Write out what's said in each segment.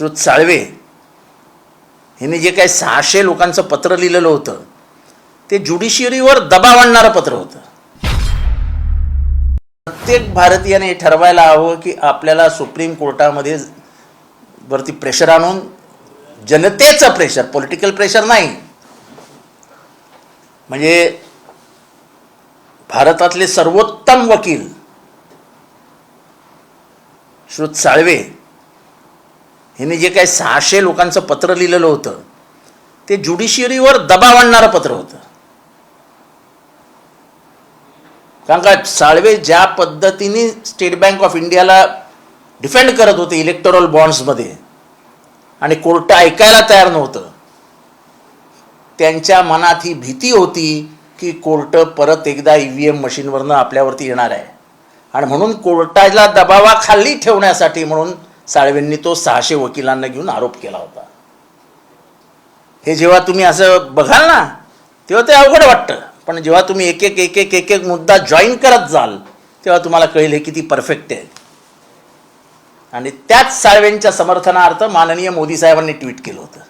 श्रुत साळवे हिने जे काही सहाशे लोकांचं पत्र लिहिलेलं होतं ते ज्युडिशियरीवर दबाव आणणारं पत्र होतं. प्रत्येक भारतीयाने ठरवायला हवं की आपल्याला सुप्रीम कोर्टामध्ये वरती प्रेशर आणून जनतेचं प्रेशर पॉलिटिकल प्रेशर नाही. म्हणजे भारतातले सर्वोत्तम वकील श्रुत साळवे हिने जे काही सहाशे लोकांचं पत्र लिहिलेलं होतं ते ज्युडिशियरीवर दबाव आणणारं पत्र होतं. कारण का साळवे ज्या पद्धतीने स्टेट बँक ऑफ इंडियाला डिफेंड करत होते इलेक्टोरल बॉन्ड्समध्ये आणि कोर्ट ऐकायला तयार नव्हतं त्यांच्या मनात ही भीती होती की कोर्ट परत एकदा ई व्ही एम मशीनवरनं आपल्यावरती येणार आहे. आणि म्हणून कोर्टाला दबावाखाली ठेवण्यासाठी म्हणून साळवेंनी तो सहाशे वकिलांना घेऊन आरोप केला होता. हे जेव्हा तुम्ही असं बघाल ना तेव्हा ते अवघड वाटतं. पण जेव्हा तुम्ही एक एक एक एक एक एक मुद्दा जॉईन करत जाल तेव्हा तुम्हाला कळेल हे किती परफेक्ट आहे. आणि त्याच साळवेंच्या समर्थनार्थ माननीय मोदी साहेबांनी ट्विट केलं होतं.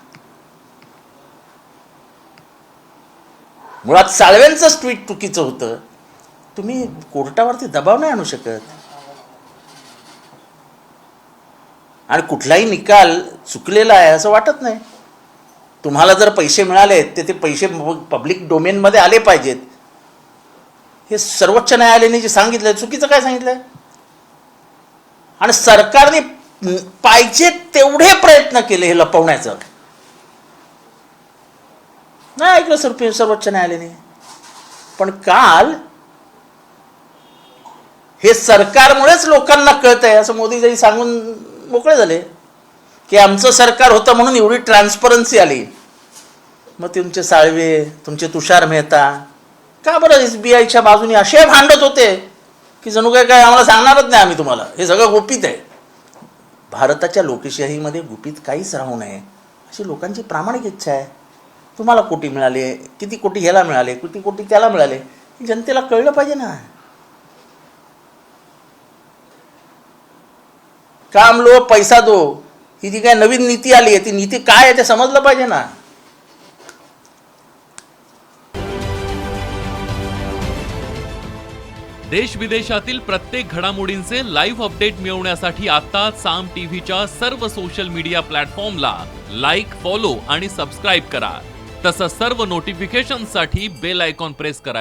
मुळात साळवेंचंच ट्विट चुकीचं होतं. तुम्ही कोर्टावरती दबाव नाही आणू शकत. आणि कुठलाही निकाल चुकलेला आहे असं वाटत नाही. तुम्हाला जर पैसे मिळाले तर ते पैसे पब्लिक डोमेनमध्ये आले पाहिजेत. हे सर्वोच्च न्यायालयाने जे सांगितलं चुकीचं काय सांगितलंय? आणि सरकारने पाहिजे तेवढे प्रयत्न केले हे लपवण्याचं. नाही ऐकलं सर सर्वोच्च न्यायालयाने. पण काल हे सरकारमुळेच लोकांना कळत आहे असं मोदीजी सांगून मोकळे झाले. की आमचं सरकार होतं म्हणून एवढी ट्रान्सपरन्सी आली. मग तुमचे साळवे तुमचे तुषार मेहता का बरं एस बी आयच्या बाजूने असे भांडत होते? की जणू काय काय आम्हाला सांगणारच नाही आम्ही तुम्हाला. हे सगळं गुपित आहे. भारताच्या लोकशाहीमध्ये गुपित काहीच राहू नये अशी लोकांची प्रामाणिक इच्छा आहे. तुम्हाला कोटी मिळाले किती कोटी ह्याला मिळाले किती कोटी त्याला मिळाले जनतेला कळलं पाहिजे ना. काम लो पैसा दो. ही जी काय नवीन नीती आली आहे ती नीती काय आहे ते समजलं पाहिजे ना. देश विदेशातील प्रत्येक घडामोडींचे लाईव्ह अपडेट मिळवण्यासाठी आता साम टीव्हीच्या सर्व सोशल मीडिया प्लॅटफॉर्मला लाईक फॉलो आणि सबस्क्राईब करा. तसंच सर्व नोटिफिकेशनसाठी बेल आयकॉन प्रेस करा.